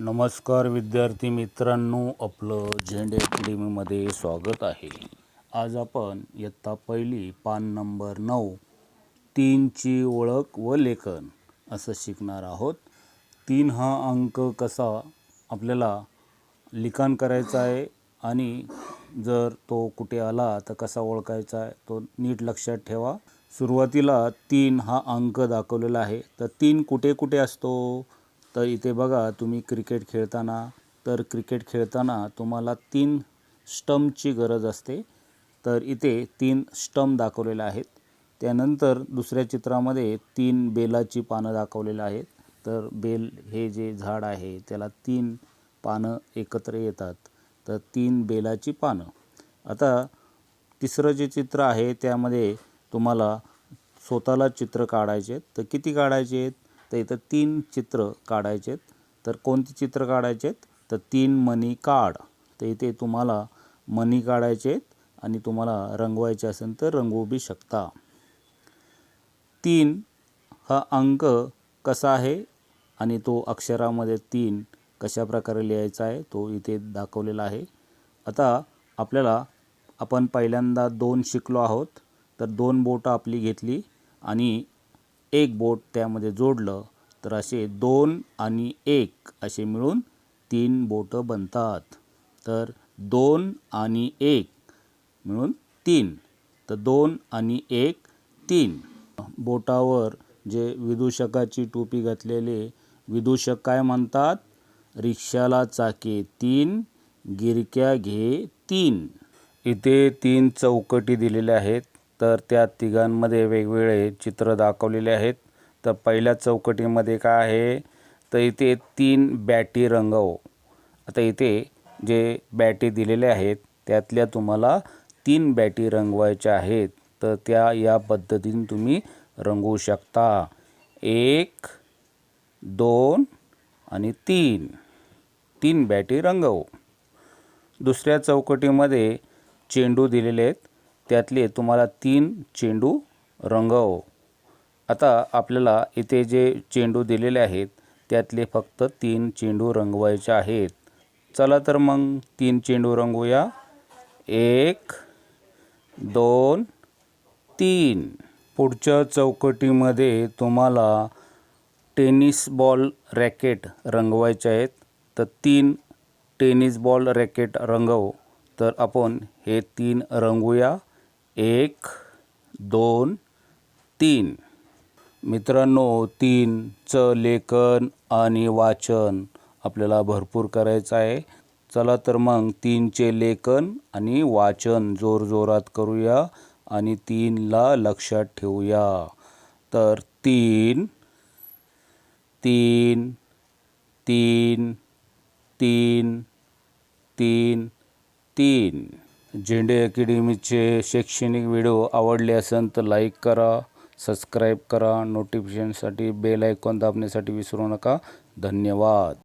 नमस्कार विद्यार्थी मित्रांनो आपलं झेंडे अकॅडमीमध्ये स्वागत आहे. आज आपण इयत्ता पहिली पान नंबर नऊ तीनची ओळख व लेखन असं शिकणार आहोत. तीन हा अंक कसा आपल्याला लिखाण करायचा आहे आणि जर तो कुठे आला तर कसा ओळखायचा आहे तो नीट लक्षात ठेवा. सुरुवातीला तीन हा अंक दाखवलेला आहे. तर तीन कुठे कुठे असतो? तर इथे बघा तुम्ही क्रिकेट खेळताना तर क्रिकेट खेळताना तुम्हाला तीन स्टंपची गरज असते. तर इथे तीन स्टंप दाखवलेले आहेत. त्यानंतर दुसऱ्या चित्रामध्ये तीन बेलाची पानं दाखवलेली आहेत. तर बेल हे जे झाड आहे त्याला तीन पानं एकत्र येतात. तर तीन बेलाची पानं. आता तिसरं जे चित्र आहे त्यामध्ये तुम्हाला स्वतःला चित्र काढायचे आहेत. तर किती काढायचे आहेत? तर इथं तीन चित्र काढायचे आहेत. तर कोणती चित्र काढायचे आहेत? तर तीन मनी काढ. तर इथे तुम्हाला मनी काढायचे आहेत आणि तुम्हाला रंगवायचे असेल तर रंगवू बी शकता. तीन हा अंक कसा आहे? आणि तो अक्षरामध्ये तीन कशा प्रकारे लिहायचा आहे? तो इथे दाखवलेला आहे. आता आपल्याला आपण पहिल्यांदा दोन शिकलो आहोत. तर दोन बोटं आपली घेतली आणि एक बोट त्यामध्ये जोडलं तर असे दोन आणि एक असे मिळून तीन बोटं बनतात. तर दोन आणि एक मिळून तीन. तर दोन आणि एक तीन. बोटावर जे विदूषकाची टोपी घातलेले विदूषक काय म्हणतात? रिक्षाला चाके तीन गिरक्या घे तीन. इथे तीन चौकटी दिलेल्या आहेत. तर त्या तिघांमध्ये वेगवेगळे चित्र दाखवलेले आहेत. तर पहिल्या चौकटीमध्ये काय आहे? तर इथे तीन बॅटी रंगव. आता इथे जे बॅटी दिलेले आहेत त्यातल्या तुम्हाला तीन बॅटी रंगवायच्या आहेत. तर त्या या पद्धतीने तुम्ही रंगवू शकता. एक दोन आणि तीन. तीन बॅटी रंगव. दुसऱ्या चौकटीमध्ये चेंडू दिलेले आहेत. त्यातले तुम्हाला तीन चेंडू रंगव. आता आपल्याला इथे जे चेंडू दिलेले आहेत त्यातले फक्त तीन चेंडू रंगवायचे आहेत. चला तर मग तीन चेंडू रंगवूया एक दोन तीन. पुढच्या चौकटीमध्ये तुम्हाला टेनिस बॉल रॅकेट रंगवायचे आहेत. तर तीन टेनिस बॉल रॅकेट रंगव. तर आपण हे तीन रंगवूया एक दोन तीन. मित्रांनो तीनचं लेखन आणि वाचन आपल्याला भरपूर करायचं आहे. चला तर मग तीनचे लेखन आणि वाचन जोरजोरात करूया आणि तीनला लक्षात ठेवूया. तर तीन तीन तीन तीन तीन तीन. झेंडे अकॅडमीचे शैक्षणिक व्हिडिओ आवडले असेल तर लाईक करा सबस्क्राईब करा नोटिफिकेशनसाठी बेल आयकॉन दाबण्यासाठी विसरू नका. धन्यवाद.